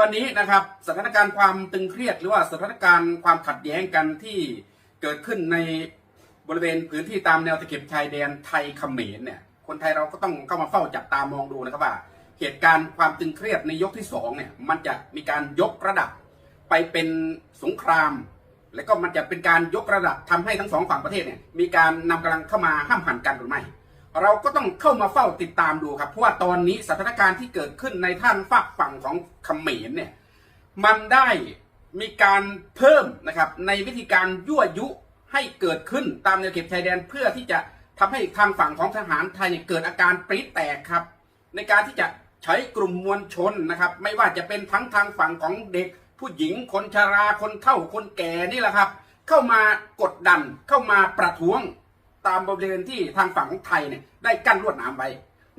วันนี้นะครับสถานการณ์ความตึงเครียด หรือว่าสถานการณ์ความขัดแย้งกันที่เกิดขึ้นในบริเวณพื้นที่ตามแนวตะเข็บชายแดนไทยเขมรเนี่ยคนไทยเราก็ต้องเข้ามาเฝ้าจับตามองดูนะครับว่า เหตุการณ์ความตึงเครียดในยกที่สองเนี่ยมันจะมีการยกระดับไปเป็นสงคราม และก็มันจะเป็นการยกระดับทำให้ทั้งสองฝั่งประเทศเนี่ยมีการนำกำลังเข้ามาห้ามหันกันหรือไม่ เราก็ต้องเข้ามาเฝ้าติดตามดูครับ เพราะว่าตอนนี้สถานการณ์ที่เกิดขึ้นในท่านฝากฝั่งของเขมรเนี่ยมันได้มีการเพิ่มนะครับในวิธีการยั่วยุให้เกิดขึ้นตามแนวเขตชายแดนเพื่อที่จะทำให้ทางฝั่งของทหารไทยเกิดอาการปรีแตกครับ ในการที่จะใช้กลุ่มมวลชนนะครับ ไม่ว่าจะเป็นทั้งทางฝั่งของเด็ก ผู้หญิงคนชราคนเฒ่าคนแก่นี่แหละครับ เข้ามากดดันเข้ามาประท้วง ตามบริเวณที่ทางฝั่งของไทยเนี่ยได้กั้นลวดหนามไว้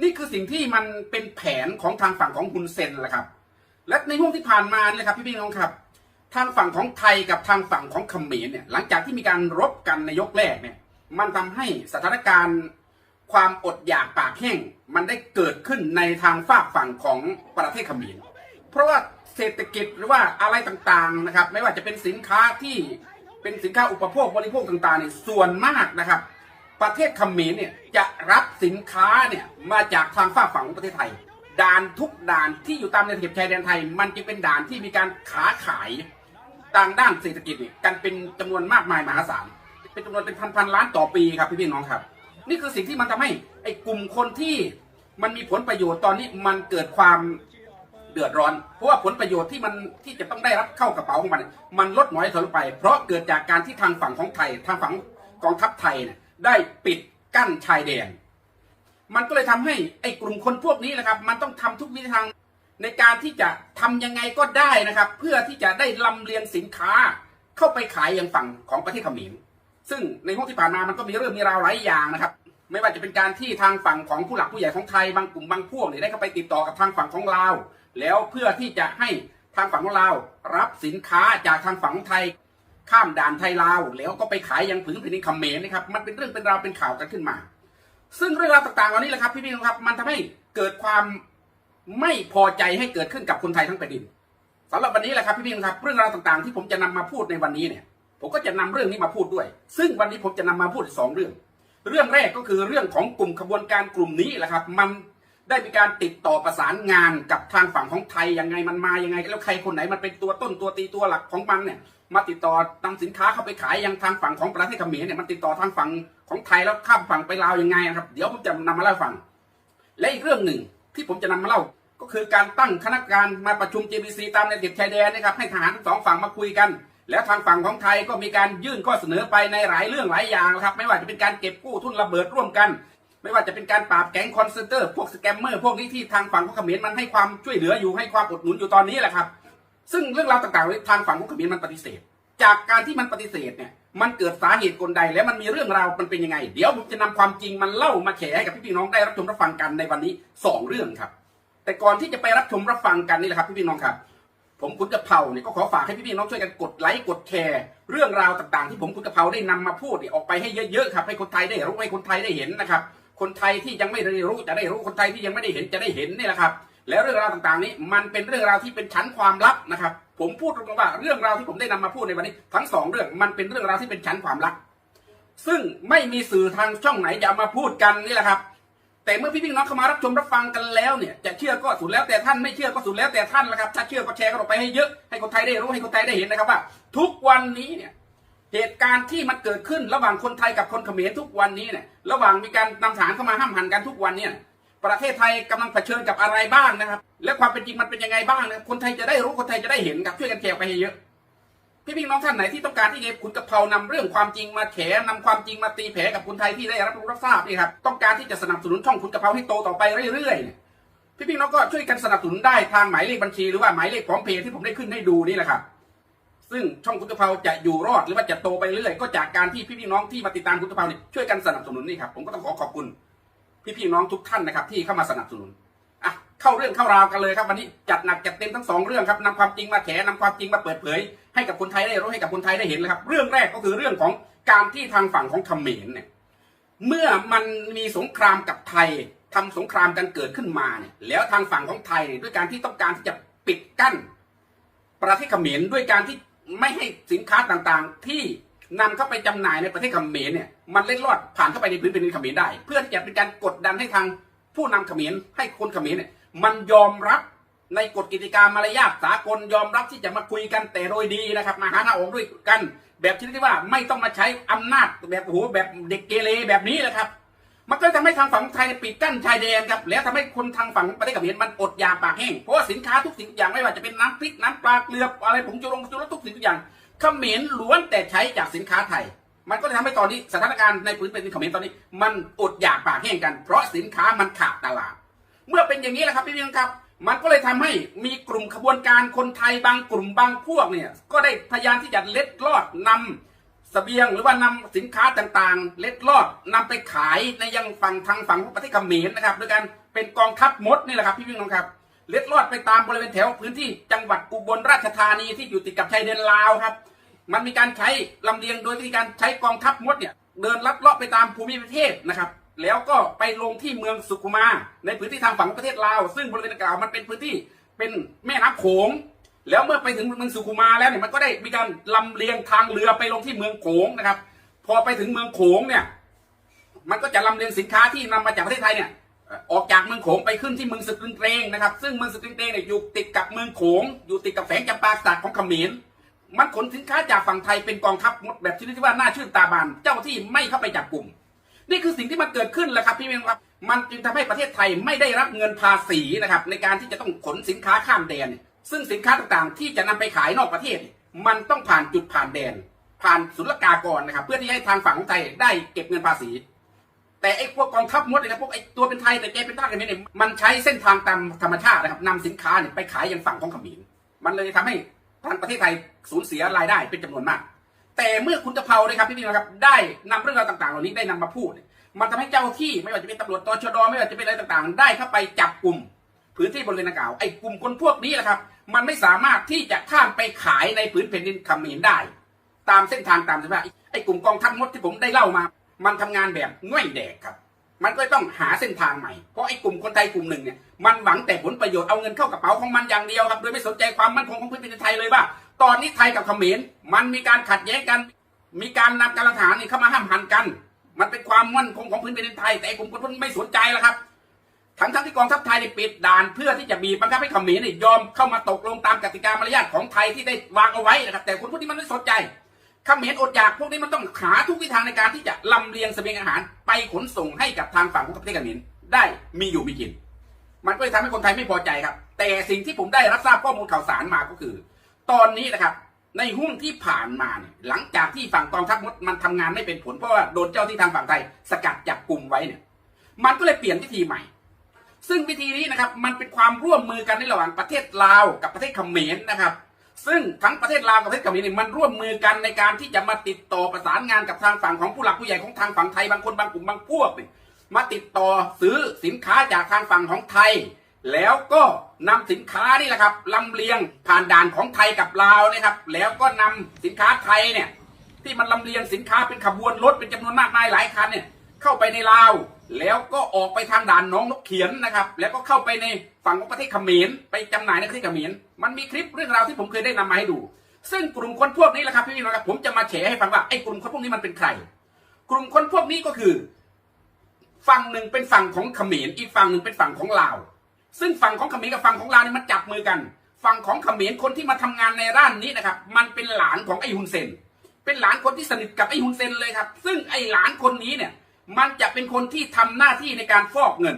นี่คือสิ่งที่มันเป็นแผนของทางฝั่งของฮุนเซนแหละครับ และในช่วงที่ผ่านมาเนี่ยครับพี่พี่น้องครับ ทางฝั่งของไทยกับทางฝั่งของเขมรเนี่ยหลังจากที่มีการรบกันในยกแรกเนี่ยมันทำให้สถานการณ์ความอดอยากปากแห้งมันได้เกิดขึ้นในทางฝากฝั่งของประเทศเขมร เพราะว่าเศรษฐกิจหรือว่าอะไรต่างๆนะครับ ไม่ว่าจะเป็นสินค้าที่เป็นสินค้าอุปโภคบริโภคต่างๆเนี่ยส่วนมากนะครับ ประเทศเขมรเนี่ยจะรับสินค้าเนี่ยมาจากทางฝ้าฝั่งของประเทศไทย ด่านทุกด่านที่อยู่ตามแนวเขตชายแดนไทย มันจึงเป็นด่านที่มีการขาขายทางด้านเศรษฐกิจเนี่ยกันเป็นจำนวนมากมายมหาศาลเป็นจำนวนเป็นพันพันล้านต่อปีครับพี่พี่น้องครับ นี่คือสิ่งที่มันทำให้ไอ้กลุ่มคนที่มันมีผลประโยชน์ตอนนี้มันเกิดความเดือดร้อน เพราะว่าผลประโยชน์ที่มันที่จะต้องได้รับเข้ากระเป๋าของมัน มันลดน้อยถอยลงไป เพราะเกิดจากการที่ทางฝั่งของไทย ทางฝั่งกองทัพไทยเนี่ย ได้ปิดกั้นชายแดน มันก็เลยทำให้ไอ้กลุ่มคนพวกนี้นะครับ มันต้องทำทุกวิธีทางในการที่จะทำยังไงก็ได้นะครับ เพื่อที่จะได้ลำเลียงสินค้าเข้าไปขายยังฝั่งของประเทศเขมรซึ่งในห้วงที่ผ่านมามันก็มีเรื่องมีราวหลายอย่างนะครับ ไม่ว่าจะเป็นการที่ทางฝั่งของผู้หลักผู้ใหญ่ของไทยบางกลุ่มบางพวกเนี่ยได้เข้าไปติดต่อกับทางฝั่งของลาวแล้วเพื่อที่จะให้ทางฝั่งของลาวรับสินค้าจากทางฝั่งของไทย ข้ามด่านไทยลาวแล้วก็ไปขายยังผืนแผ่นดินเขมรนะครับ มันเป็นเรื่องเป็นราวเป็นข่าวกันขึ้นมา ซึ่งเรื่องราวต่างๆเหล่านี้แหละครับพี่ๆน้องครับ มันทำให้เกิดความไม่พอใจให้เกิดขึ้นกับคนไทยทั้งแผ่นดินสำหรับวันนี้แหละครับพี่ๆน้องครับเรื่องราวต่างๆ ที่ผมจะนำมาพูดในวันนี้เนี่ย ผมก็จะนำเรื่องนี้มาพูดด้วย ซึ่งวันนี้ผมจะนำมาพูดสองเรื่อง เรื่องแรกก็คือเรื่องของกลุ่มขบวนการกลุ่มนี้แหละครับ มันได้มีการติดต่อประสานงานกับทางฝั่งของไทยยังไงมันมายังไงแล้วใครคนไหนมันเป็นตัวต้นตัวตีตัวหลักของมันเนี่ย มาติดต่อนำสินค้าเข้าไปขายยังทางฝั่งของประเทศเขมรเนี่ยมันติดต่อทางฝั่งของไทยแล้วข้ามฝั่งไปลาวยังไงนะครับ เดี๋ยวผมจะนำมาเล่าฟัง และอีกเรื่องหนึ่งที่ผมจะนำมาเล่าก็คือการตั้งคณะกรรมการมาประชุม JBC ตามแนวเขตชายแดนนะครับให้ทหารทั้งสองฝั่งมาคุยกัน แล้วทางฝั่งของไทยก็มีการยื่นข้อเสนอไปในหลายเรื่องหลายอย่างนะครับ ไม่ว่าจะเป็นการเก็บกู้ทุนระเบิดร่วมกัน ไม่ว่าจะเป็นการปราบแก๊งคอนเซนเตอร์พวกสแกมเมอร์พวกนี้ที่ทางฝั่งของเขมรมันให้ความช่วยเหลืออยู่ให้ความอุดหนุนอยู่ตอนนี้แหละครับ ซึ่งเรื่องราวต่างๆทางฝั่งของเขมรมันปฏิเสธ จากการที่มันปฏิเสธเนี่ยมันเกิดสาเหตุกลใดและมันมีเรื่องราวมันเป็นยังไง เดี๋ยวผมจะนำความจริงมันเล่ามาแฉให้กับพี่ๆน้องได้รับชมรับฟังกันในวันนี้สองเรื่องครับ แต่ก่อนที่จะไปรับชมรับฟังกันนี่แหละครับพี่ๆน้องครับผมคุณกะเพราเนี่ยก็ขอฝากให้พี่ๆน้องช่วยกันกดไลค์กดแชร์เรื่องราวต่างๆ ที่ผมคุณกะเพราได้นำมาพูดเนี่ยออกไปให้เยอะๆครับให้คนไทยได้รู้ให้คนไทยได้เห็นนะครับคนไทยที่ยังไม่ได้รู้จะได้รู้คนไทยที่ยังไม่ได้เห็นจะได้เห็นนี่แหละครับ แล้วเรื่องราวต่างๆนี้มันเป็นเรื่องราวที่เป็นชั้นความลับนะครับ ผมพูดตรงๆว่าเรื่องราวที่ผมได้นำมาพูดในวันนี้ ทั้งสองเรื่องมันเป็นเรื่องราวที่เป็นชั้นความลับซึ่งไม่มีสื่อทางช่องไหนจะมาพูดกันนี่แหละครับ แต่เมื่อพี่ๆน้องเข้ามารับชมรับฟังกันแล้วเนี่ยจะเชื่อก็สุดแล้วแต่ท่านไม่เชื่อก็สุดแล้วแต่ท่านละครับถ้าเชื่อก็แชร์กันออกไปให้เยอะให้คนไทยได้รู้ให้คนไทยได้เห็นนะครับว่า ทุกวันนี้เนี่ยเหตุการณ์ที่มันเกิดขึ้นระหว่างคนไทยกับคนเขมรทุกวันนี้เนี่ยระหว่างมีการนำทหารเข้ามาห้ามหันกันทุกวันเนี่ย ประเทศไทยกำลังเผชิญกับอะไรบ้างนะครับ และความเป็นจริงมันเป็นยังไงบ้างนะคนไทยจะได้รู้คนไทยจะได้เห็นครับช่วยกันแชร์ไปเยอะพี่พี่น้องท่านไหนที่ต้องการที่จะคุณกะเพรานำเรื่องความจริงมาแฉนำความจริงมาตีแผลกับคนไทยที่ได้รับรู้รับทราบนี่ครับต้องการที่จะสนับสนุนช่องคุณกะเพราให้โตต่อไปเรื่อยๆเนี่ยพี่พี่น้องก็ช่วยกันสนับสนุนได้ทางหมายเลขบัญชี หรือว่าหมายเลขของเพจที่ผมได้ขึ้นให้ดูนี่แหละครับซึ่งช่องคุณกะเพราจะอยู่รอดหรือว่าจะโตไปเรื่อยก็จากการที่พี่พี่น้องที่มาติดตามคุณกะเพราเนี่ยช่วยกันสนับสนุนนี่ครับผมก็ต้องขอขอบคุณ พี่พี่น้องทุกท่านนะครับ ที่เข้ามาสนับสนุนอะเข้าเรื่องเข้าราวกันเลยครับ วันนี้จัดหนักจัดเต็มทั้งสองเรื่องครับนำความจริงมาแฉนำความจริงมาเปิดเผย ให้กับคนไทยได้รู้ให้กับคนไทยได้เห็นเลยครับ เรื่องแรกก็คือเรื่องของการที่ทางฝั่งของเขมรเนี่ยเมื่อมันมีสงครามกับไทยทำสงครามกันเกิดขึ้นมาเนี่ยแล้วทางฝั่งของไทยเนี่ยด้วยการที่ต้องการที่จะปิดกั้น ประเทศเขมรด้วยการที่ไม่ให้สินค้าต่างๆ ที่ นำเข้าไปจำหน่ายในประเทศเขมรเนี่ยมันเล็ดลอดผ่านเข้าไปในพื้นแผ่นดินเขมรได้ เพื่อที่จะเป็นการกดดันให้ทางผู้นำเขมรให้คนเขมรเนี่ยมันยอมรับในกฎกิจการมารยาทสากลยอมรับที่จะมาคุยกันแต่โดยดีนะครับมาหาทางออกด้วยกัน แบบที่ว่าไม่ต้องมาใช้อำนาจแบบโอ้โหแบบเด็กเกเรแบบนี้แหละครับ มันก็ทำให้ทางฝั่งไทยปิดกั้นชายแดนครับแล้วทำให้คนทางฝั่งประเทศเขมรมันอดอยากปากแห้งเพราะว่าสินค้าทุกสิ่งทุกอย่างไม่ว่าจะเป็นน้ำพริกน้ำปลาเกลืออะไรผงชูรสชูรสทุกสิ่งทุกอย่าง เขมรล้วนแต่ใช้จากสินค้าไทย มันก็เลยทำให้ตอนนี้สถานการณ์ในพื้นแผ่นดินเขมรตอนนี้ มันอดอยากปากแห้งกัน เพราะสินค้ามันขาดตลาด เมื่อเป็นอย่างนี้แหละครับพี่เพียงครับ มันก็เลยทำให้มีกลุ่มขบวนการคนไทยบางกลุ่มบางพวกเนี่ย ก็ได้พยายามที่จะเล็ดลอดนำเสบียงหรือว่านำสินค้าต่างๆ เล็ดลอดนำไปขายในยังฝั่งทางฝั่งของประเทศเขมรนะครับโดยการเป็นกองทัพมดนี่แหละครับพี่พี่น้องครับ เล็ดลอดไปตามบริเวณแถวพื้นที่จังหวัดอุบลราชธานีที่อยู่ติดกับชายแดนลาวครับ มันมีการใช้ลำเลียงโดยวิธีการใช้กองทัพมดเนี่ยเดินลัดเลาะไปตามภูมิประเทศนะครับ แล้วก็ไปลงที่เมืองสุขุมา ในพื้นที่ทางฝั่งประเทศลาว ซึ่งบริเวณดังกล่าวมันเป็นพื้นที่เป็นแม่น้ำโขงแล้วเมื่อไปถึงเมืองสุขุมาแล้วเนี่ยมันก็ได้มีการลำเลียงทางเรือไปลงที่เมืองโขงนะครับ พอไปถึงเมืองโขงเนี่ย มันก็จะลำเลียงสินค้าที่นำมาจากประเทศไทยเนี่ย ออกจากเมืองโขงไปขึ้นที่เมืองสกรึงเตรงนะครับ ซึ่งเมืองสกรึงเตรงเนี่ยอยู่ติดกับเมืองโขง อยู่ติดกับแฝงจำปาสักของเขมรมันขนสินค้าจากฝั่งไทยเป็นกองทัพหมดแบบชนิดที่ว่าน่าชื่นตาบานเจ้าที่ไม่เข้าไปจับกลุ่ม นี่คือสิ่งที่มันเกิดขึ้นแหละครับพี่เมงครับ มันจึงทำให้ประเทศไทยไม่ได้รับเงินภาษีนะครับ ในการที่จะต้องขนสินค้าข้ามแดน ซึ่งสินค้าต่างๆ ที่จะนำไปขายนอกประเทศ มันต้องผ่านจุดผ่านแดน ผ่านศุลกากรนะครับ เพื่อที่ให้ทางฝั่งของไทยได้เก็บเงินภาษี แต่ไอ้พวกกองทัพมดเนี่ยนะพวกไอ้ตัวเป็นไทยแต่แกเป็นทาสเขมรเนี่ยมันใช้เส้นทางตามธรรมชาตินะครับนำสินค้าเนี่ยไปขายยังฝั่งของเขมรมันเลยทำให้ทางประเทศไทยสูญเสียรายได้เป็นจำนวนมาก แต่เมื่อคุณตะเภานะครับพี่พี่นะครับได้นำเรื่องราวต่างๆ เหล่านี้ได้นำมาพูด มันทำให้เจ้าที่ไม่ว่าจะเป็นตำรวจตชดไม่ว่าจะเป็นอะไรต่างๆ ได้เข้าไปจับกลุ่มพื้นที่บริเวณดังกล่าวไอ้กลุ่มคนพวกนี้แหละครับ มันไม่สามารถที่จะข้ามไปขายในผืนแผ่นดินเขมรได้ ตามเส้นทางตามสภาพไอ้กลุ่มกองทัพมดที่ผมได้เล่ามา มันทำงานแบบง่อยแดกครับ มันก็ต้องหาเส้นทางใหม่ เพราะไอ้กลุ่มคนไทยกลุ่มหนึ่งเนี่ย มันหวังแต่ผลประโยชน์เอาเงินเข้ากระเป๋าของมันอย่างเดียวครับ โดยไม่สนใจความมั่นคงของพื้นแผ่นดินไทยเลยว่า ตอนนี้ไทยกับเขมรมันมีการขัดแย้งกัน มีการนำกำลังทหารนี่เข้ามาห้ามหันกัน มันเป็นความมั่นคงของพื้นแผ่นดินไทย แต่ไอ้กลุ่มคนพวกนี้ไม่สนใจแล้วครับทั้งทั้งที่กองทัพไทยได้ปิดด่านเพื่อที่จะบีบบังคับให้เขมรเนี่ยยอมเข้ามาตกลงตามกติกามารยาทของไทยที่ได้วางเอาไว้นะครับแต่คนพวกนี้มันไม่สนใจ เขมรอดอยากพวกนี้มันต้องหาทุกวิธีทางในการที่จะลำเลียงเสบียงอาหาร ไปขนส่งให้กับทางฝั่งของประเทศเขมรได้มีอยู่มีกิน มันก็เลยทำให้คนไทยไม่พอใจครับ แต่สิ่งที่ผมได้รับทราบข้อมูลข่าวสารมาก็คือ ตอนนี้นะครับ ในหุ้นที่ผ่านมาเนี่ยหลังจากที่ฝั่งกองทัพมดมันทำงานไม่เป็นผลเพราะว่าโดนเจ้าที่ทางฝั่งไทย สกัดจับกลุ่มไว้เนี่ย มันก็เลยเปลี่ยนวิธีใหม่ ซึ่งวิธีนี้นะครับ มันเป็นความร่วมมือกันในระหว่างประเทศลาวกับประเทศเขมรนะครับ ซึ่งทั้งประเทศลาวกับประเทศเขมรเนี่ยมันร่วมมือกันในการที่จะมาติดต่อประสานงานกับทางฝั่งของผู้หลักผู้ใหญ่ของทางฝั่งไทยบางคนบางกลุ่มบางพวกเนี่ยมาติดต่อซื้อสินค้าจากทางฝั่งของไทย แล้วก็นำสินค้านี่แหละครับลำเลียงผ่านด่านของไทยกับลาวนะครับ แล้วก็นำสินค้าไทยเนี่ยที่มันลำเลียงสินค้าเป็นขบวนรถเป็นจำนวนมากมายหลายคันเนี่ยเข้าไปในลาว แล้วก็ออกไปทางด่านน้องนกเขียนนะครับ แล้วก็เข้าไปในฝั่งของประเทศเขมรไปจำหน่ายในประเทศเขมรมันมีคลิปเรื่องราวที่ผมเคยได้นำมาให้ดู ซึ่งกลุ่มคนพวกนี้แหละครับพี่น้องครับผมจะมาแฉให้ฟังว่าไอ้กลุ่มคนพวกนี้มันเป็นใคร กลุ่มคนพวกนี้ก็คือ ฝั่งหนึ่งเป็นฝั่งของเขมรอีกฝั่งหนึ่งเป็นฝั่งของลาว ซึ่งฝั่งของเขมรกับฝั่งของลาวนี่มันจับมือกันฝั่งของเขมรคนที่มาทำงานในร้านนี้นะครับมันเป็นหลานของไอ้ฮุนเซน เป็นหลานคนที่สนิทกับไอ้ฮุนเซนเลยครับ ซึ่งไอ้หลานคนนี้เนี่ย มันจะเป็นคนที่ทำหน้าที่ในการฟอกเงิน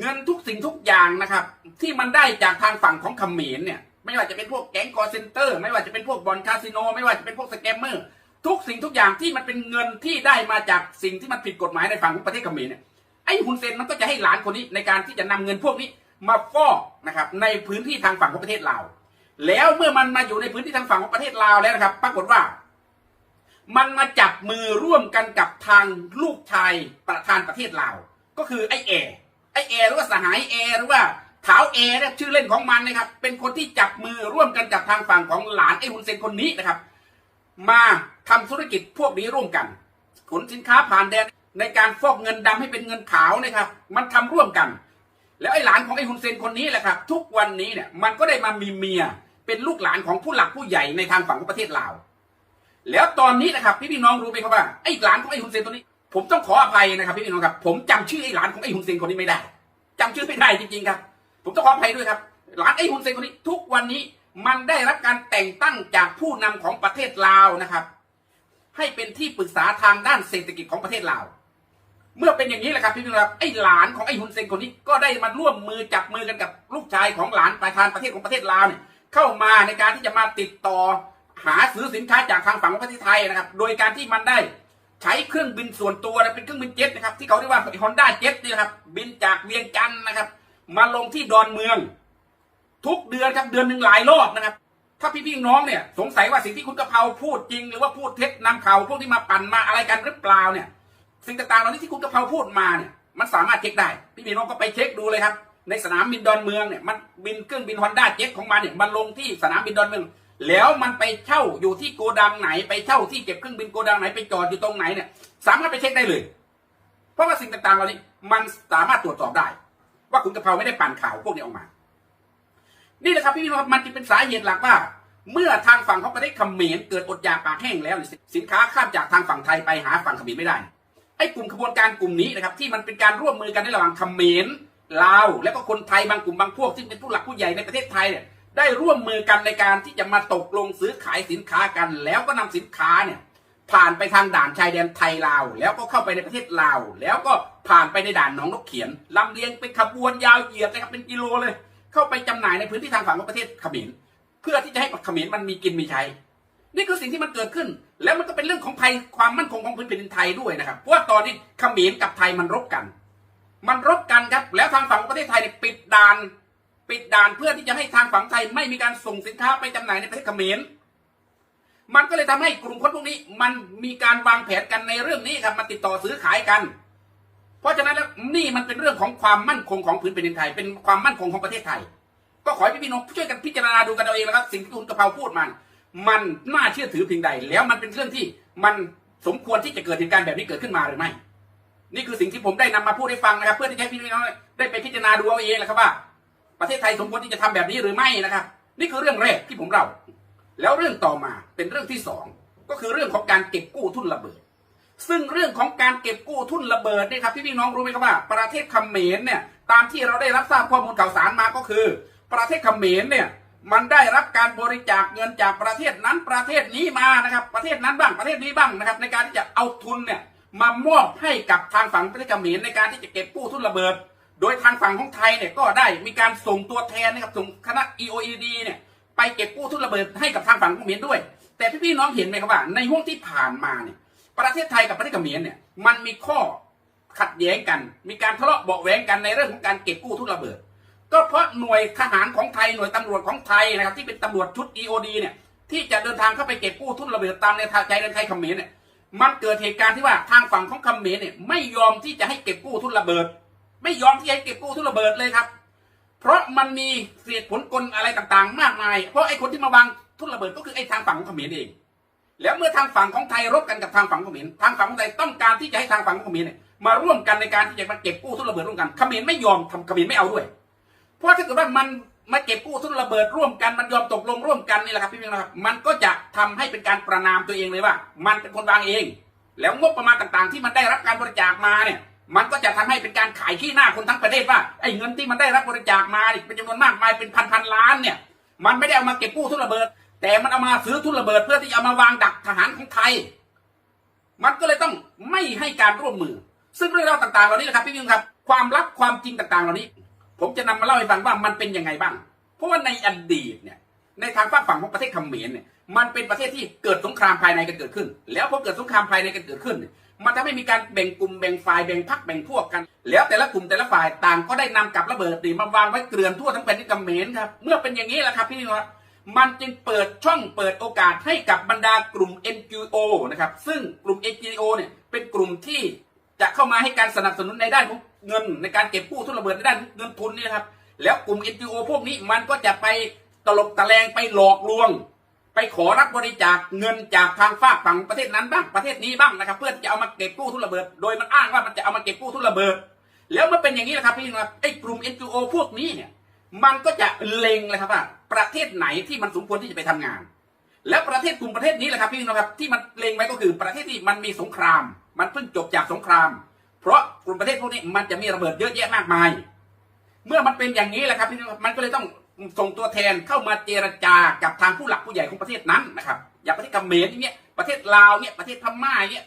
เงินทุกสิ่งทุกอย่างนะครับ ที่มันได้จากทางฝั่งของเขมรเนี่ย ไม่ว่าจะเป็นพวกแก๊งคอร์เซนเตอร์ ไม่ว่าจะเป็นพวกบอลคาสิโน ไม่ว่าจะเป็นพวกสแกมเมอร์ ทุกสิ่งทุกอย่างที่มันเป็นเงินที่ได้มาจากสิ่งที่มันผิดกฎหมายในฝั่งของประเทศเขมรเนี่ยไอ้ฮุนเซนมันก็จะให้หลานคนนี้ในการที่จะนำเงินพวกนี้มาฟอกนะครับในพื้นที่ทางฝั่งของประเทศลาวแล้วเมื่อมันมาอยู่ในพื้นที่ทางฝั่งของประเทศลาวแล้วนะครับ ปรากฏว่า มันมาจับมือร่วมกันกับทางลูกชายประธานประเทศลาว ก็คือไอ้แอร์ไอ้แอร์หรือว่าสหายแอร์หรือว่าเท้าแอร์เนี่ยชื่อเล่นของมันนะครับ เป็นคนที่จับมือร่วมกันกับทางฝั่งของหลานไอ้ฮุนเซนคนนี้นะครับ มาทำธุรกิจพวกนี้ร่วมกัน ขนสินค้าผ่านแดนในการฟอกเงินดำให้เป็นเงินขาวนะครับ มันทำร่วมกัน แล้วไอ้หลานของไอ้ฮุนเซนคนนี้แหละครับ ทุกวันนี้เนี่ยมันก็ได้มามีเมียเป็นลูกหลานของผู้หลักผู้ใหญ่ในทางฝั่งของประเทศลาว แล้วตอนนี้นะครับพี่พี่น้องรู้ไหมครับว่าไอ้หลานของไอ้ฮุนเซนตัวนี้ ผมต้องขออภัยนะครับพี่พี่น้องครับ ผมจำชื่อไอ้หลานของไอ้ฮุนเซนคนนี้ไม่ได้จำชื่อไม่ได้จริงๆครับ ผมต้องขออภัยด้วยครับ หลานไอ้ฮุนเซนคนนี้ ทุกวันนี้มันได้รับการแต่งตั้งจากผู้นำของประเทศลาวนะครับ ให้เป็นที่ปรึกษาทางด้านเศรษฐกิจของประเทศลาว เมื่อเป็นอย่างนี้แหละครับพี่น้องครับไอ้หลานของไอ้ฮุนเซนคนนี้ก็ได้มาร่วมมือจับมือกันกับลูกชายของหลานประธานประเทศของประเทศลาวเนี่ยเข้ามาในการที่จะมาติดต่อ หาซื้อสินค้าจากทางฝั่งของประเทศไทยนะครับ โดยการที่มันได้ใช้เครื่องบินส่วนตัวนะเป็นเครื่องบินเจ็ตนะครับ ที่เขาเรียกว่าฮอนด้าเจ็ตนี่นะครับ บินจากเวียงจันทร์นะครับ มาลงที่ดอนเมือง ทุกเดือนครับเดือนหนึ่งหลายรอบนะครับ ถ้าพี่พี่ๆน้องเนี่ย สงสัยว่าสิ่งที่คุณกะเพราพูดจริง หรือว่าพูดเท็จนำข่าวพวกที่มาปั่นมาอะไรกันหรือเปล่าเนี่ย สิ่งต่างๆเหล่านี้ที่คุณกะเพราพูดมาเนี่ยมันสามารถเช็คได้ พี่พี่น้องก็ไปเช็คดูเลยครับในสนามบินดอนเมืองเนี่ยมันบินเครื่องบินฮอนด้าเจ็ตของมันเนี่ยมันลงที่สนามบินดอนเมือง แล้วมันไปเช่าอยู่ที่โกดังไหนไปเช่าที่เก็บเครื่องบินโกดังไหนไปจอดอยู่ตรงไหนเนี่ย สามารถไปเช็คได้เลย เพราะว่าสิ่งต่างๆเหล่านี้ มันสามารถตรวจสอบได้ ว่าคุณกะเพราไม่ได้ปั่นข่าวพวกนี้ออกมา นี่แหละครับพี่น้องครับมันจึงเป็นสาเหตุหลักว่า เมื่อทางฝั่งของประเทศเขมรเกิดอดอยากปากแห้งแล้ว สินค้าข้ามจากทางฝั่งไทยไปหาฝั่งเขมรไม่ได้ไอ้กลุ่มขบวนการกลุ่มนี้นะครับที่มันเป็นการร่วมมือกันในระหว่างเขมรลาว และก็คนไทยบางกลุ่มบางพวกที่เป็นผู้หลักผู้ใหญ่ในประเทศไทยเนี่ย ได้ร่วมมือกันในการที่จะมาตกลงซื้อขายสินค้ากัน แล้วก็นำสินค้าเนี่ยผ่านไปทางด่านชายแดนไทยลาว แล้วก็เข้าไปในประเทศลาว แล้วก็ผ่านไปในด่านหนองนกเขียนลำเลียงเป็นขบวนยาวเหยียดนะครับเป็นกิโลเลย เข้าไปจำหน่ายในพื้นที่ทางฝั่งของประเทศเขมรเพื่อที่จะให้เขมรมันมีกินมีใช้นี่คือสิ่งที่มันเกิดขึ้น แล้วมันก็เป็นเรื่องของภัยความมั่นคงของพื้นแผ่นดินไทยด้วยนะครับเพราะว่าตอนนี้เขมรกับไทยมันรบกัน มันรบกันครับแล้วทางฝั่งของประเทศไทยเนี่ยปิดด่าน ปิดด่านเพื่อที่จะให้ทางฝั่งไทยไม่มีการส่งสินค้าไปจำหน่ายในประเทศเขมร มันก็เลยทำให้กลุ่มคนพวกนี้ มันมีการวางแผนกันในเรื่องนี้ครับมาติดต่อซื้อขายกัน เพราะฉะนั้นแล้วนี่มันเป็นเรื่องของความมั่นคงของพื้นแผ่นดินไทย เป็นความมั่นคงของประเทศไทย ก็ขอให้พี่พี่น้องช่วยกันพิจารณาดูกันเอาเองนะครับ สิ่งที่คุณกะเพราพูดมัน มันน่าเชื่อถือเพียงใด แล้วมันเป็นเรื่องที่มันสมควรที่จะเกิดเหตุการณ์แบบนี้เกิดขึ้นมาหรือไม่ นี่คือสิ่งที่ผมได้นำมาพูดให้ฟังนะครับ เพื่อที่ให้พี่น้องได้ไปพิจารณาดูเอาเองนะครับว่า ประเทศไทยสมควรที่จะทำแบบนี้หรือไม่นะครับ นี่คือเรื่องแรกที่ผมเล่า แล้วเรื่องต่อมาเป็นเรื่องที่สองก็คือเรื่องของการเก็บกู้ทุนระเบิด ซึ่งเรื่องของการเก็บกู้ทุนระเบิดเนี่ยครับพี่พี่น้องรู้ไหมครับว่า ประเทศเขมรเนี่ยตามที่เราได้รับทราบข้อมูลข่าวสารมาก็คือ ประเทศเขมรเนี่ยมันได้รับการบริจาคเงินจากประเทศนั้นประเทศนี้มานะครับ ประเทศนั้นบ้างประเทศนี้บ้างนะครับ ในการที่จะเอาทุนเนี่ยมามอบให้กับทางฝั่งประเทศเขมรในการที่จะเก็บกู้ทุนระเบิด ดยทางฝั่งของไทยเนี่ยก็ได้มีการส่งตัวแทนนะครับส่งคณะ EOED เนี่ยไปเก็บกู้ทุนระเบิดให้กับทางฝั่งของเขมรด้วย แต่พี่ๆน้องเห็นไหมครับว่าในห่วงที่ผ่านมาเนี่ยประเทศไทยกับประเทศเขมรเนี่ยมันมีข้อขัดแย้งกัน มีการทะเลาะเบาะแว้งกันในเรื่องของการเก็บกู้ทุนระเบิด ก็เพราะหน่วยทหารของไทยหน่วยตำรวจของไทยนะครับที่เป็นตำรวจชุด EOD เนี่ยที่จะเดินทางเข้าไปเก็บกู้ทุนระเบิดตามแนทางชายแดนไทยเขมรเนี่ยมันเกิดเหตุการณ์ที่ว่าทางฝั่งของเขมรเนี่ยไม่ยอมที่จะให้เก็บกู้ทุนระเบิด ไม่ยอมที่จะเก็บกู้ทุนระเบิดเลยครับ เพราะมันมีเหตุผลกลอะไรต่างๆ มากมาย เพราะไอ้คนที่มาวางทุนระเบิดก็คือไอ้ทางฝั่งของเขมรเอง แล้วเมื่อทางฝั่งของไทยรบกันกับทางฝั่งของเขมรทางฝั่งของไทยต้องการที่จะให้ทางฝั่งของเขมรเนี่ยมาร่วมกันในการที่จะมาเก็บกู้ทุนระเบิดร่วมกันเขมรไม่ยอมทำเขมรไม่เอาด้วย เพราะถ้าเกิดว่ามันมาเก็บกู้ทุนระเบิดร่วมกันมันยอมตกลงร่วมกันนี่แหละครับพี่พี่นะครับมันก็จะทำให้เป็นการประนามตัวเองเลยว่า มันเป็นคนวางเอง แล้วงบประมาณต่างๆ ที่มันได้รับการบริจาคมาเนี่ย มันก็จะทำให้เป็นการขายขี้หน้าคนทั้งประเทศว่าไอ้เงินที่มันได้รับบริจาคมาเป็นจำนวนมากมายเป็นพันพันล้านเนี่ย มันไม่ได้เอามาเก็บกู้ทุนระเบิด แต่มันเอามาซื้อทุนระเบิดเพื่อที่จะเอามาวางดักทหารของไทย มันก็เลยต้องไม่ให้การร่วมมือ ซึ่งเรื่องราวต่างๆเหล่านี้นะครับพี่พิมครับ ความลับความจริงต่างๆ เหล่านี้ ผมจะนำมาเล่าให้ฟังว่ามันเป็นยังไงบ้าง เพราะว่าในอดีตเนี่ยในทางฝากฝั่งของประเทศเขมรเนี่ยมันเป็นประเทศที่เกิดสงครามภายในกันเกิดขึ้น แล้วพอเกิดสงครามภายในกันเกิดขึ้น มันทำให้มีการแบ่งกลุ่มแบ่งฝ่ายแบ่งพรรคแบ่งพวกกัน แล้วแต่ละกลุ่มแต่ละฝ่ายต่างก็ได้นำกับระเบิดดีมาวางไว้เกลื่อนทั่วทั้งแผ่นดินเขมรครับเมื่อเป็นอย่างนี้แหละครับพี่นิครับมันจึงเปิดช่องเปิดโอกาสให้กับบรรดากลุ่ม NGO นะครับซึ่งกลุ่ม NGO เนี่ยเป็นกลุ่มที่จะเข้ามาให้การสนับสนุนในด้านของเงิน ในการเก็บกู้ทุนระเบิดในด้านเงินทุนนี่นะครับแล้วกลุ่ม NGO พวกนี้มันก็จะไปตลบตะแลงไปหลอกลวง ไปขอรับบริจาคเงินจากทางฝากฝั่งประเทศนั้นบ้างประเทศนี้บ้างนะครับ เพื่อจะเอามาเก็บกู้ทุนระเบิด โดยมันอ้างว่ามันจะเอามาเก็บกู้ทุนระเบิด แล้วเมื่อเป็นอย่างนี้นะครับพี่นะครับไอ้กลุ่ม NGO พวกนี้เนี่ยมันก็จะเล็งเลยครับว่าประเทศไหนที่มันสมควรที่จะไปทำงาน แล้วประเทศกลุ่มประเทศนี้แหละครับพี่น้องครับที่มันเล็งไว้ก็คือประเทศที่มันมีสงคราม มันเพิ่งจบจากสงคราม เพราะกลุ่มประเทศพวกนี้มันจะมีระเบิดเยอะแยะมากมาย เมื่อมันเป็นอย่างนี้แหละครับพี่น้องครับมันก็เลยต้อง ส่งตัวแทนเข้ามาเจรจากับทางผู้หลักผู้ใหญ่ของประเทศนั้นนะครับ อย่างประเทศเขมรอย่างเงี้ยประเทศลาวเนี่ยประเทศพม่าอย่างเงี้ย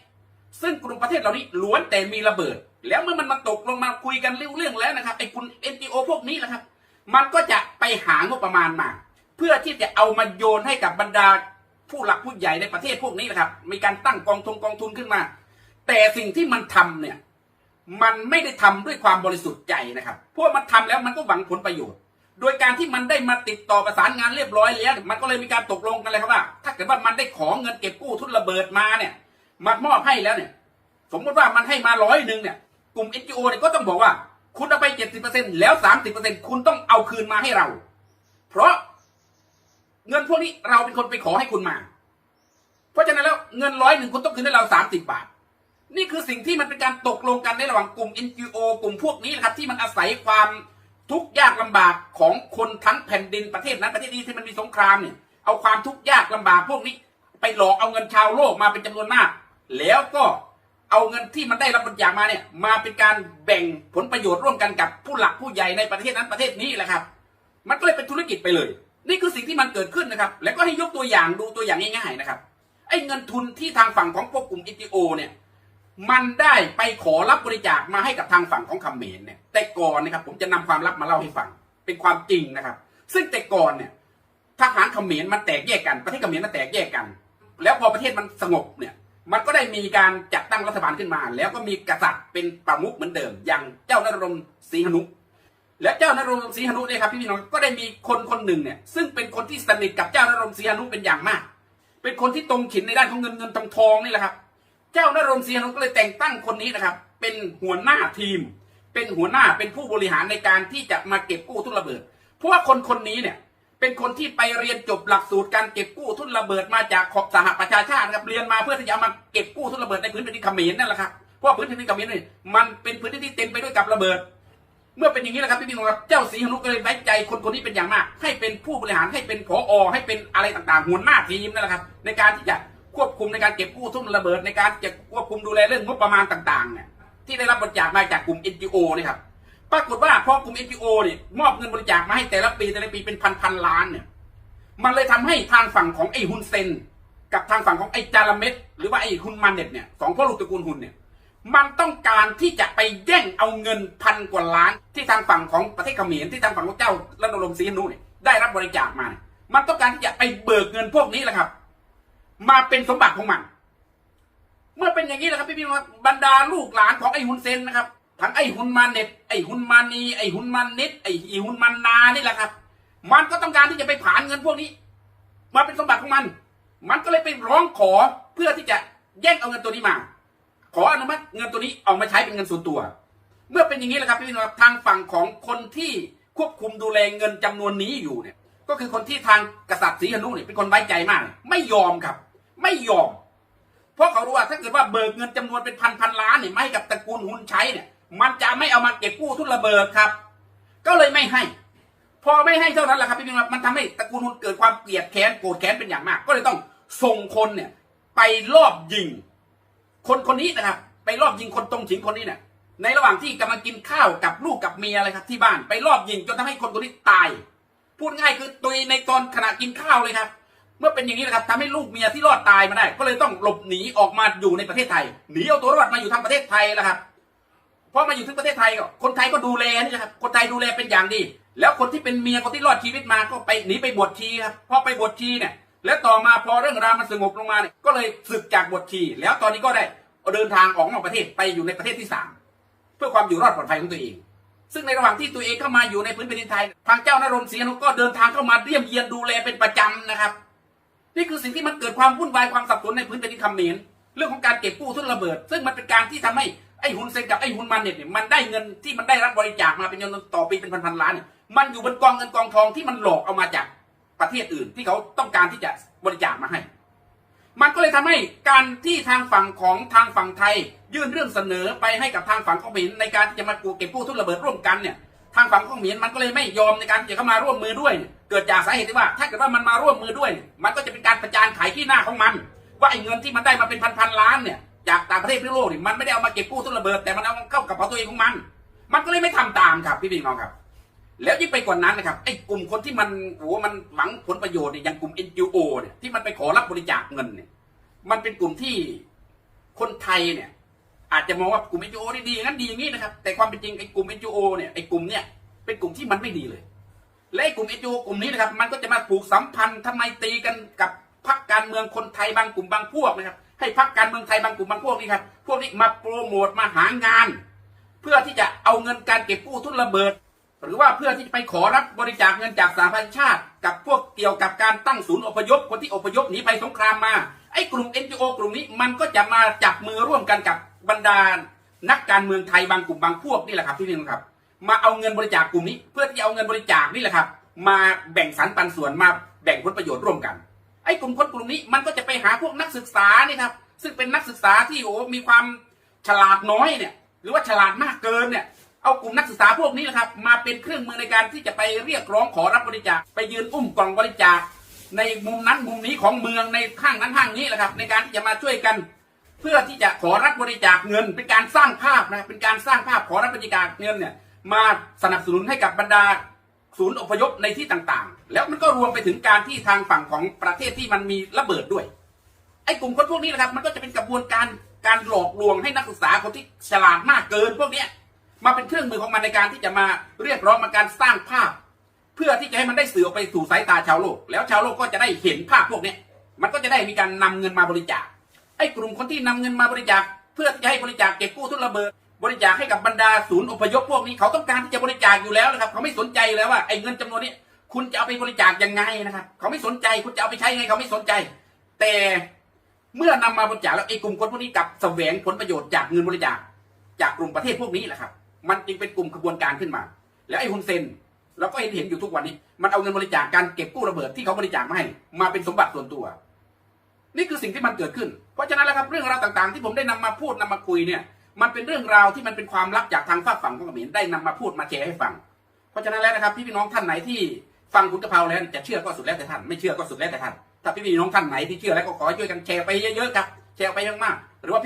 ซึ่งกลุ่มประเทศเหล่านี้ล้วนแต่มีระเบิด แล้วเมื่อมันมาตกลงมาคุยกันเรื่องแล้วนะครับไอ้คุณ NGO พวกนี้แหละครับ มันก็จะไปหางบประมาณมา เพื่อที่จะเอามาโยนให้กับบรรดาผู้หลักผู้ใหญ่ในประเทศพวกนี้นะครับ มีการตั้งกองทุนกองทุนขึ้นมา แต่สิ่งที่มันทำเนี่ย มันไม่ได้ทำด้วยความบริสุทธิ์ใจนะครับเพราะวกมันทำแล้วมันก็หวังผลประโยชน์ โดยการที่มันได้มาติดต่อประสานงานเรียบร้อยแล้ว มันก็เลยมีการตกลงกันเลยครับว่า ถ้าเกิดว่ามันได้ของเงินเก็บกู้ทุนระเบิดมาเนี่ยมามอบให้แล้วเนี่ย สมมติว่ามันให้มาร้อยหนึ่งเนี่ย กลุ่ม NGO เนี่ยก็ต้องบอกว่า คุณเอาไปเจ็ดสิบเปอร์เซ็นแล้วสามสิบเปอร์เซ็นคุณต้องเอาคืนมาให้เรา เพราะเงินพวกนี้เราเป็นคนไปขอให้คุณมา เพราะฉะนั้นแล้วเงินร้อยหนึ่งคุณต้องคืนให้เราสามสิบบาท นี่คือสิ่งที่มันเป็นการตกลงกันในระหว่างกลุ่ม NGO กลุ่มพวกนี้นะครับที่มันอาศัยความ ทุกยากลำบากของคนทั้งแผ่นดินประเทศนั้นประเทศนี้ที่มันมีสงครามเนี่ยเอาความทุกยากลำบากพวกนี้ ไปหลอกเอาเงินชาวโลกมาเป็นจำนวนมาก แล้วก็เอาเงินที่มันได้รับบริจาคมาเนี่ยมาเป็นการแบ่งผลประโยชน์ร่วมกันกับผู้หลักผู้ใหญ่ในประเทศนั้นประเทศนี้แหละครับ มันก็เลยเป็นธุรกิจไปเลย นี่คือสิ่งที่มันเกิดขึ้นนะครับ แล้วก็ให้ยกตัวอย่างดูตัวอย่างง่ายๆนะครับไอ้เงินทุนที่ทางฝั่งของพวกกลุ่ม NGO เนี่ย มันได้ไปขอรับบริจาคมาให้กับทางฝั่งของเขมรเนี่ย แต่ก่อนนะครับ ผมจะนำความลับมาเล่าให้ฟัง เป็นความจริงนะครับ ซึ่งแต่ก่อนเนี่ยทหารเขมรมันแตกแยกกัน ประเทศเขมรมันแตกแยกกัน แล้วพอประเทศมันสงบเนี่ย มันก็ได้มีการจัดตั้งรัฐบาลขึ้นมา แล้วก็มีกษัตริย์เป็นประมุขเหมือนเดิม อย่างเจ้านรมศรีหนุและเจ้านรงศรีหนุเนี่ยครับพี่น้องก็ได้มีคนคนหนึ่งเนี่ยซึ่งเป็นคนที่สนิทกับเจ้านรงศรีหนุเป็นอย่างมาก เป็นคนที่ตรงขินในด้านของเงินเงินทองทองนี่แหละครับ เจ้านรงศรีหนุก็เลยแต่งตั้งคนนี้นะครับ เป็นหัวหน้าทีม เป็นหัวหน้าเป็นผู้บริหารในการที่จะมาเก็บกู้ทุนระเบิด เพราะว่าคนคนนี้เนี่ยเป็นคนที่ไปเรียนจบหลักสูตรการเก็บกู้ทุนระเบิดมาจากขอบสหประชาชาติครับเรียนมาเพื่อที่จะมาเก็บกู้ทุนระเบิดในพื้นแผ่ดินเขมรนั่นแหละครับเพราะว่าพื้นแผ่ดินเขมรนี่มันเป็นพื้นที่ที่เต็มไปด้วยกับระเบิด เมื่อเป็นอย่างนี้นะครับพี่พี่น้องครับเจ้าศรีหนุก็เลยไว้ใจคนคนนี้เป็นอย่างมาก ให้เป็นผู้บริหารให้เป็นผอ ให้เป็นอะไรต่างๆหัวหน้าทีมนั่นแหละครับ ในการที่จะ ควบคุมในการเก็บกู้ทุ่นระเบิดในการจะควบคุมดูแลเรื่องงบประมาณต่างๆเนี่ยที่ได้รับบริจาคมาจากกลุ่ม NGO นี่ครับปรากฏว่าพอกลุ่ม NGO เนี่ยมอบเงินบริจาคมาให้แต่ละปีแต่ละปีเป็นพันพันๆล้านเนี่ยมันเลยทำให้ทางฝั่งของไอ้ฮุนเซน กับทางฝั่งของไอ้จารเม็ดหรือว่าไอ้ฮุนมันเน็ตเนี่ยสองพ่อลูกตระกูลฮุนเนี่ยมันต้องการที่จะไปแย่งเอาเงินพันกว่าล้าน ที่ทางฝั่งของประเทศเขมรที่ทางฝั่งของเจ้ารัตนลมศรีนุเนี่ยได้รับบริจาคมาเนี่ยมันต้องการที่จะไปเบิกเงินพวกนี้แหละครับ มาเป็นสมบัติของมัน เมื่อเป็นอย่างนี้แหละครับพี่พี่น้องครับบรรดาลูกหลานของไอ้ฮุนเซนนะครับ ทั้งไอ้ฮุนมันเน็ตไอ้ฮุนมานีไอ้ฮุนมันเนตไอ้อีฮุนมันนานี่แหละครับ มันก็ต้องการที่จะไปผ่านเงินพวกนี้ มาเป็นสมบัติของมัน มันก็เลยไปร้องขอเพื่อที่จะแย่งเอาเงินตัวนี้มา ขออนุมัติเงินตัวนี้ออกมาใช้เป็นเงินส่วนตัว เมื่อเป็นอย่างนี้แหละครับพี่น้องครับทางฝั่งของคนที่ควบคุมดูแลเงินจำนวนนี้อยู่เนี่ย ก็คือคนที่ทางกษัตริย์ศรีหนุเนี่ยเป็นคนไว้ใจมาก ไม่ยอมครับ ไม่ยอม เพราะเขารู้ว่าถ้าเกิดว่าเบิกเงินจำนวนเป็นพันพันล้านเนี่ยไม่กับตระกูลหุนใช้เนี่ย มันจะไม่เอามาเก็บกู้ทุนระเบิดครับ ก็เลยไม่ให้ พอไม่ให้เท่านั้นแหละครับพี่น้องรับมันทำให้ตระกูลหุนเกิดความเกลียดแค้นโกรธแค้นเป็นอย่างมาก ก็เลยต้องส่งคนเนี่ย ไปลอบยิง คนคนนี้นะครับ ไปรอบยิงคนตรงฉิงคนนี้เนี่ยในระหว่างที่กำลังกินข้าวกับลูกกับเมียอะไรครับ ที่บ้านไปรอบยิงจนทำให้คนคนนี้ตาย พูดง่ายคือตุยในตอนขณะกินข้าวเลยครับ เมื่อเป็นอย่างนี้นะครับทำให้ลูกเมียที่รอดตายมาได้ ก็เลยต้องหลบหนีออกมาอยู่ในประเทศไทยหนีเอาตัวรอดมาอยู่ทางประเทศไทยแล้วครับพอมาอยู่ที่ประเทศไทยก็คนไทยก็ดูแลนี่นะครับคนไทยดูแลเป็นอย่างดี แล้วคนที่เป็นเมียคนที่รอดชีวิตมาก็ไปหนีไปบวชชีครับพอไปบวชชีเนี่ย แล้วต่อมาพอเรื่องราวมันสงบลงมาเนี่ยก็เลยสึกจากบวชชี แล้วตอนนี้ก็ได้เดินทางออกนอกประเทศไปอยู่ในประเทศที่สามเพื่อความอยู่รอดปลอดภัยของตัวเองซึ่งในระหว่างที่ตัวเองเข้ามาอยู่ในพื้นแผ่นดินไทย ทางเจ้านรงศรีอนุก็เดินทางเข้ามาเยี่ยมเยียนดูแลเป็นประจำนะครับ นี่คือสิ่งที่มันเกิดความวุ่นวายความสับสนในพื้นแผ่นดินเขมรเรื่องของการเก็บกู้ทุนระเบิด ซึ่งมันเป็นการที่ทำให้ไอ้ฮุนเซนกับไอ้ฮุนมันเนี่ยมันได้เงินที่มันได้รับบริจาคมาเป็นเงินต่อปีเป็นพันๆล้านเนี่ยมันอยู่บนกองเงินกองทองที่มันหลอกเอามาจากประเทศอื่น ที่เขาต้องการที่จะบริจาคมาให้ มันก็เลยทำให้การที่ทางฝั่งของทางฝั่งไทย ยื่นเรื่องเสนอไปให้กับทางฝั่งเขมรในการที่จะมากูเก็บกู้ทุนระเบิดร่วมกันเนี่ย ทางฝั่งของเขมรมันก็เลยไม่ยอมในการที่จะเข้ามาร่วมมือด้วย เกิดจากสาเหตุที่ว่า ถ้าเกิดว่ามันมาร่วมมือด้วย มันก็จะเป็นการประจานขายขี้หน้าของมัน ว่าไอ้เงินที่มันได้มาเป็นพันๆล้านเนี่ยจากต่างประเทศทั่วโลกนี่มันไม่ได้เอามาเก็บกู้ทุนระเบิดแต่มันเอาเข้ากระเป๋าตัวเองของมัน มันก็เลยไม่ทำตามครับพี่พี่น้องครับ แล้วยิ่งไปกว่านั้นนะครับไอ้กลุ่มคนที่มันโอ้โหมันหวังผลประโยชน์เนี่ยอย่างกลุ่ม NGO เนี่ยที่มันไปขอรับบริจาคเงินเนี่ยมันเป็นกลุ่มที่คนไทยเนี่ย อาจจะมองว่ากลุ่ม NGO นี่ดีงั้นดีอย่างนี้นะครับ แต่ความเป็นจริงไอ้กลุ่ม NGO เนี่ยไอ้กลุ่มเนี่ยเป็นกลุ่มที่มันไม่ดีเลย และไอ้กลุ่ม NGO กลุ่มนี้นะครับ มันก็จะมาผูกสัมพันธ์ทำไมตีกันกับพรรคการเมืองคนไทยบางกลุ่มบางพวกนะครับ ให้พรรคการเมืองไทยบางกลุ่มบางพวกนี่ครับพวกนี้มาโปรโมทมาหางาน เพื่อที่จะเอาเงินการเก็บกู้ทุนระเบิด หรือว่าเพื่อที่จะไปขอรับบริจาคเงินจากสหประชาชาติ กับพวกเกี่ยวกับการตั้งศูนย์อพยพคนที่อพยพหนีไปสงครามมาไอ้กลุ่ม NGO กลุ่มนี้มันก็จะมาจับมือร่วมกันกับ บรรดานักการเมืองไทยบางกลุ่มบางพวกนี่แหละครับที่นี่ครับ มาเอาเงินบริจาคกลุ่มนี้ เพื่อที่จะเอาเงินบริจาคนี่แหละครับ มาแบ่งสรรปันส่วนมาแบ่งผลประโยชน์ร่วมกันไอ้กลุ่มคนกลุ่มนี้มันก็จะไปหาพวกนักศึกษานี่ครับซึ่งเป็นนักศึกษาที่โอ้มีความฉลาดน้อยเนี่ย หรือว่าฉลาดมากเกินเนี่ยเอากลุ่มนักศึกษาพวกนี้นะครับ มาเป็นเครื่องมือในการที่จะไปเรียกร้องขอรับบริจาคไปยืนอุ้มกล่องบริจาคในมุมนั้นมุมนี้ของเมืองในห้างนั้นห้างนี้แหละครับ ในการที่จะมาช่วยกัน เพื่อที่จะขอรับบริจาคเงิน เป็นการสร้างภาพนะเป็นการสร้างภาพขอรับบริจาคเงินเนี่ยมาสนับสนุนให้กับบรรดาศูนย์อพยพในที่ต่างๆ แล้วมันก็รวมไปถึงการที่ทางฝั่งของประเทศที่มันมีระเบิดด้วย ไอ้กลุ่มคนพวกนี้นะครับ มันก็จะเป็นกระบวนการการหลอกลวงให้นักศึกษาคนที่ฉลาดมากเกินพวกเนี้ยมาเป็นเครื่องมือของมันในการที่จะมาเรียกร้องมาการสร้างภาพ เพื่อที่จะให้มันได้สื่อออกไปสู่สายตาชาวโลก แล้วชาวโลกก็จะได้เห็นภาพพวกเนี้ยมันก็จะได้มีการนำเงินมาบริจาค ไอ้กลุ่มคนที่นำเงินมาบริจาคเพื่อจะให้บริจาคเก็บกู้ทุนระเบิด บริจาคให้กับบรรดาศูนย์อพยพพวกนี้เขาต้องการที่จะบริจาคอยู่แล้วนะครับ เขาไม่สนใจแล้วว่าไอ้เงินจำนวนนี้ คุณจะเอาไปบริจาคยังไงนะครับ เขาไม่สนใจคุณจะเอาไปใช้ยังไงเขาไม่สนใจ แต่เมื่อนำมาบริจาคแล้วไอ้กลุ่มคนพวกนี้กับแสวงผลประโยชน์จากเงินบริจาคจากกลุ่มประเทศพวกนี้แหละครับ มันจึงเป็นกลุ่มขบวนการขึ้นมา แล้วไอ้ฮุนเซนเราก็เห็นเห็นอยู่ทุกวันนี้ มันเอาเงินบริจาคการเก็บกู้ระเบิดที่เขาบริจาคมาให้มาเป็นสมบัติส่วนตัว นี่คือสิ่งที่มันเกิดขึ้น เพราะฉะนั้นแล้วครับเรื่องราวต่างๆ ที่ผมได้นำมาพูดนำมาคุยเนี่ย มันเป็นเรื่องราวที่มันเป็นความลับจากทางฝากฝั่งของเขมรได้นำมาพูดมาแชร์ให้ฟัง เพราะฉะนั้นแล้วนะครับพี่พี่น้องท่านไหนที่ฟังคุณกะเพราแล้วจะเชื่อก็สุดแล้วแต่ท่านไม่เชื่อก็สุดแล้วแต่ท่านถ้าพี่พี่น้องท่านไหนที่เชื่อแล้วก็ขอช่วยกันแชร์ไปเยอะๆครับแชร์ไปเยอะมากๆหรือว่า